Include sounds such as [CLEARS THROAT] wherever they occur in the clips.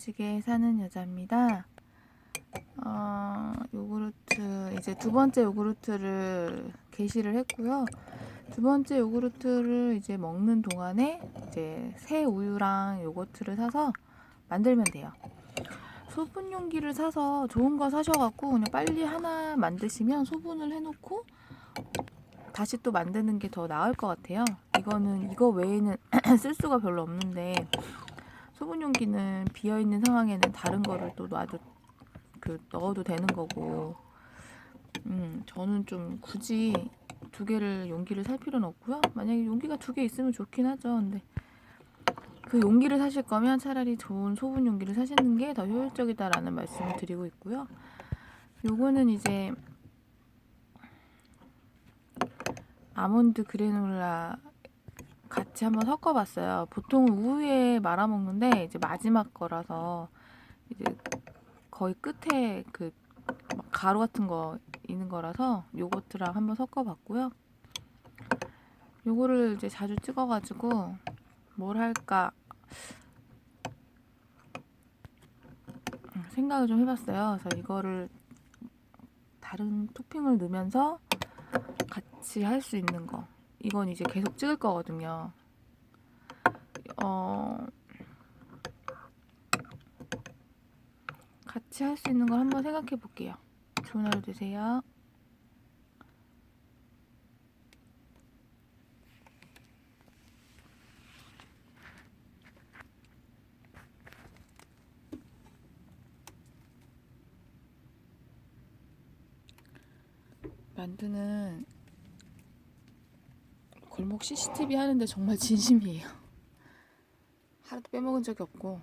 야무지게 사는 여자입니다. 어, 요구르트 이제 두 번째 요구르트를 게시를 했고요. 두 번째 요구르트를 이제 먹는 동안에 이제 새 우유랑 요거트를 사서 만들면 돼요. 소분 용기를 사서 좋은 거 사셔갖고 그냥 빨리 하나 만드시면 소분을 해놓고 다시 또 만드는 게 더 나을 것 같아요. 이거는 이거 외에는 [CLEARS THROAT] 쓸 수가 별로 없는데 소분 용기는 비어 있는 상황에는 다른 거를 또 놔도 그 넣어도 되는 거고. 음, 저는 좀 굳이 두 개를 용기를 살 필요는 없고요. 만약에 용기가 두 개 있으면 좋긴 하죠. 근데 그 용기를 사실 거면 차라리 좋은 소분 용기를 사시는 게 더 효율적이다라는 말씀을 드리고 있고요. 요거는 이제 아몬드 그래놀라 같이 한번 섞어봤어요. 보통 우유에 말아 먹는데 이제 마지막 거라서 이제 거의 끝에 그막 가루 같은 거 있는 거라서 요거트랑 한번 섞어봤고요. 요거를 이제 자주 찍어가지고 뭘 할까 음, 생각을 좀 해봤어요. 그래서 이거를 다른 토핑을 넣으면서 같이 할 수 있는 거. 이건 이제 계속 찍을 거거든요. 어, 같이 할 수 있는 걸 한번 생각해 볼게요. 좋은 하루 되세요. 만두는 골목 CCTV 하는데 정말 [LAUGHS] 진심이에요. 하루도 빼먹은 적이 없고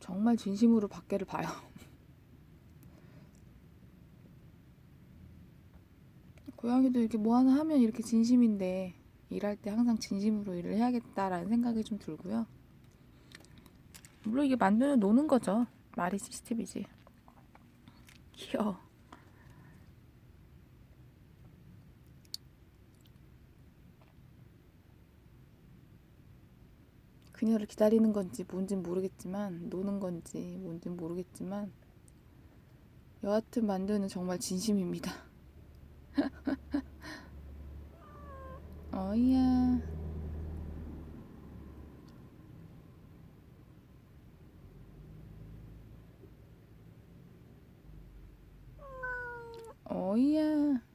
정말 진심으로 밖에를 봐요. [LAUGHS] 고양이도 이렇게 뭐 하나 하면 이렇게 진심인데 일할 때 항상 진심으로 일을 해야겠다라는 생각이 좀 들고요. 물론 이게 만두는 노는 거죠. 말이 CCTV지. [LAUGHS] 귀여워. 그녀를 기다리는 건지 뭔진 모르겠지만 노는 건지 뭔진 모르겠지만 여하튼 만두는 정말 진심입니다. [LAUGHS] 어이야. 어이야.